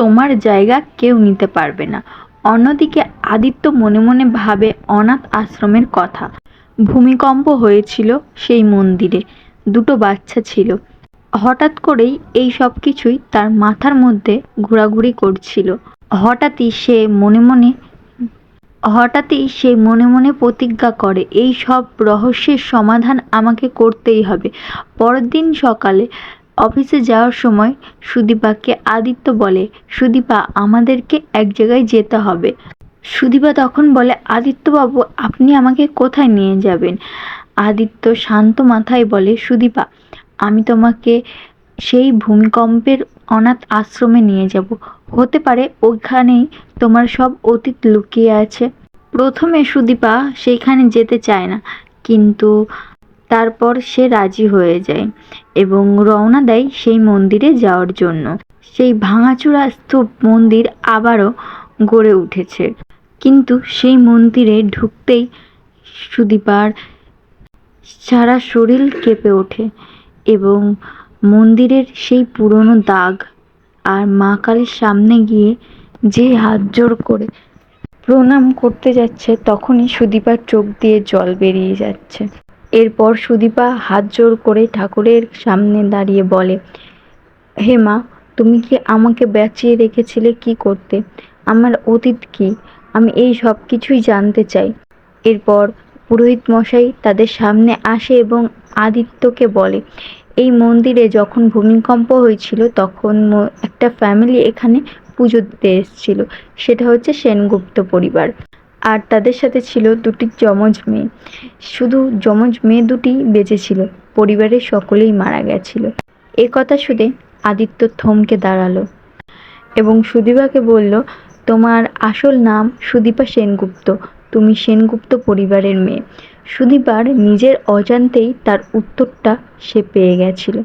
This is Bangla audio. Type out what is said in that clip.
তোমার জায়গা কেউ নিতে পারবে না। অন্যদিকে আদিত্য মনে মনে ভাবে অনাথ আশ্রমের কথা। ভূমিকম্প হয়েছিল সেই মন্দিরে, দুটো বাচ্চা ছিল। হঠাৎ করেই এই সব কিছুই তার মাথার মধ্যে ঘোরাঘুরি করছিল। হঠাৎই সে মনে মনে, হঠাৎই সে মনে মনে প্রতিজ্ঞা করে, এই সব রহস্যের সমাধান আমাকে করতেই হবে। পরের দিন সকালে অফিসে যাওয়ার সময় সুদীপাকে আদিত্য বলে, সুদীপা, আমাদেরকে এক জায়গায় যেতে হবে। সুদীপা তখন বলে আদিত্যবাবু আপনি আমাকে কোথায় নিয়ে যাবেন? আদিত্য শান্ত মাথায় বলে, সুদীপা, আমি তোমাকে সেই ভূমিকম্পের অনাথ আশ্রমে নিয়ে যাব। হতে পারে ওইখানেই তোমার সব অতীত লুকিয়ে আছে। প্রথমে সুদীপা সেইখানে যেতে চায় না, কিন্তু তারপর সে রাজি হয়ে যায় এবং রওনা দেয় সেই মন্দিরে যাওয়ার জন্য। সেই ভাঙাচোরা স্তূপ মন্দির আবারও গড়ে উঠেছে। কিন্তু সেই মন্দিরে ঢুকতেই সুদীপার সারা শরীর কেঁপে ওঠে এবং মন্দিরের সেই পুরনো দাগ আর মা কালীর সামনে গিয়ে যে হাত জোড় করে প্রণাম করতে যাচ্ছে, তখনই সুদীপার চোখ দিয়ে জল বেরিয়ে যাচ্ছে। এরপর সুদীপা হাত জোড় করে ঠাকুরের সামনে দাঁড়িয়ে বলে, হে মা, তুমি কি আমাকে বেঁচিয়ে রেখেছিলে কি করতে? আমার অতীত কি? আমি এই সব কিছুই জানতে চাই। এরপর পুরোহিত মশাই তাদের সামনে আসে এবং আদিত্যকে বলে, এই মন্দিরে যখন ভূমিকম্প হয়েছিল, তখন একটা ফ্যামিলি এখানে পুজো দিতে এসেছিল। সেটা হচ্ছে সেনগুপ্ত পরিবার। আর তাদের সাথে ছিল দুটি যমজ মেয়ে। শুধু যমজ মেয়ে দুটি বেঁচে ছিল, পরিবারের সকলেই মারা গেছিল। এ কথা শুনে আদিত্য থমকে দাঁড়াল এবং সুদীপাকে বলল, তোমার আসল নাম সুদীপা সেনগুপ্ত। তুমি সেনগুপ্ত পরিবারের মেয়ে। সুদীপার নিজের অজান্তেই তার উত্তরটা সে পেয়ে গেছিল।